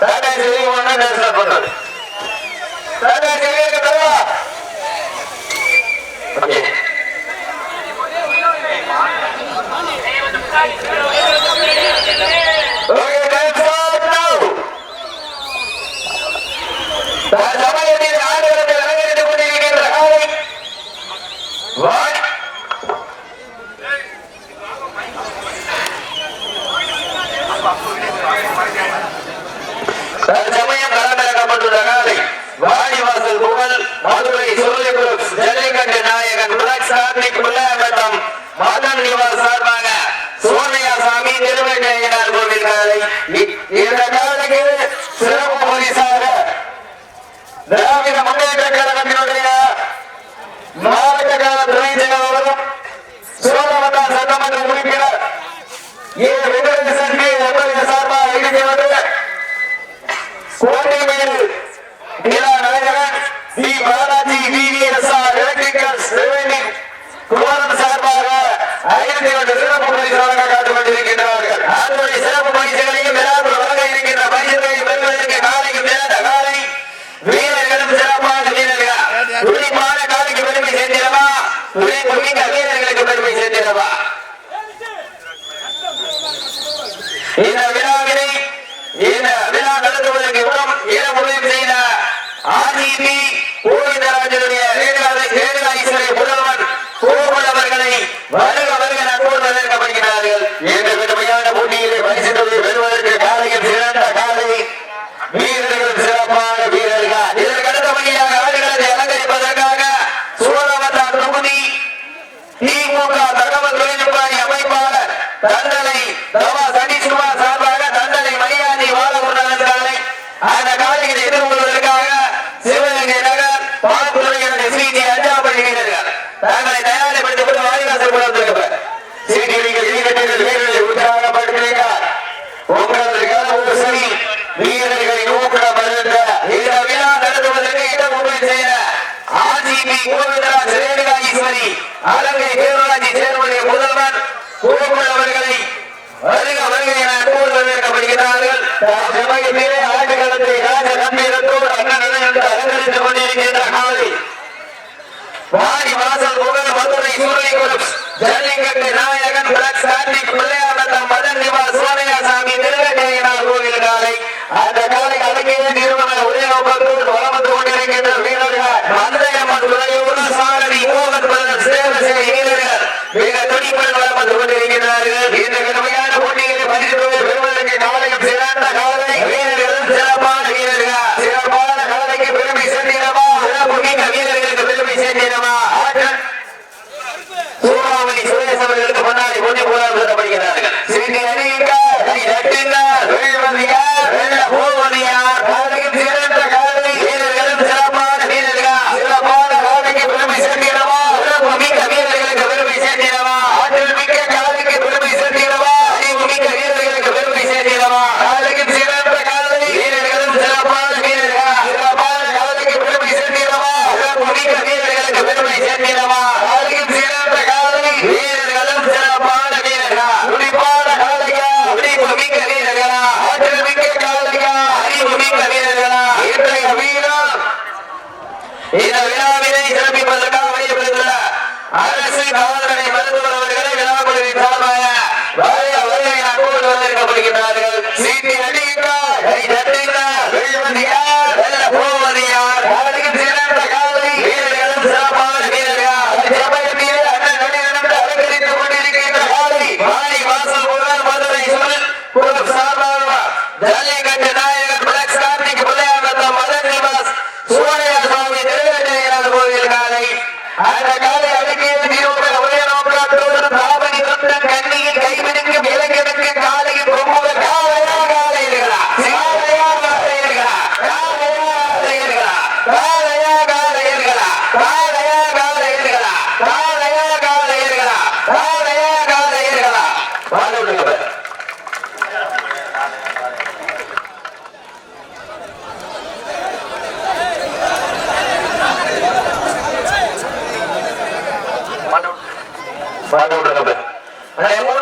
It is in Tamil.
தட்டை செய்யும் ஒன்று நேரத்தில் பண்ணுறது தட்டை தற்சமயம் களமிறக்கப்பட்டுள்ள காலை வாடிவாசல் புகழ் மதுரை சூரியகுரு ஜல்லிக்கட்டு நாயகன் உலக் சார்பிக் முல்லாவட்டம் மதன் நிவாஸ் சார்பாக சோனியா சாமி திருவெண்ணையனார் கோவில் காலை இந்த காலைக்கு சிறப்பு பரிசாக திராவிட முன்னேற்ற கழகத்தினுடைய மாவட்ட கால துணை செயலாளரும் சோழமண்டா சட்டமன்ற உறுப்பினர் ஏ. வெங்கடேசன் Hey. உலகத்திலே ஆட்டுகளத்தை ராஜ கம்பீரத்தோடு அண்ணன் என்று அலங்கரித்துக் கொண்டிருக்கின்ற காலை வாரி வாசல் புகழ் மதுரை சூரியகுலம் ஜல்லிக்கட்டு நாயகன் பிளக்ஸ் கார்த்திக் பிள்ளையானந்த மதன் நிவாஸ் சோனியாசாமி திருவேட்டையனார் கோவில் காலை அந்த காலை அலங்கிய நிறுவன ஒரே நோக்கத்தோடு வளம் வீரர்கள். துடிப்பான காலையா துடிப்பு மிக்க வீரர்களா ஆற்றல் மிக்க காலையா அறிவு மிக்க Vamos, Roberto.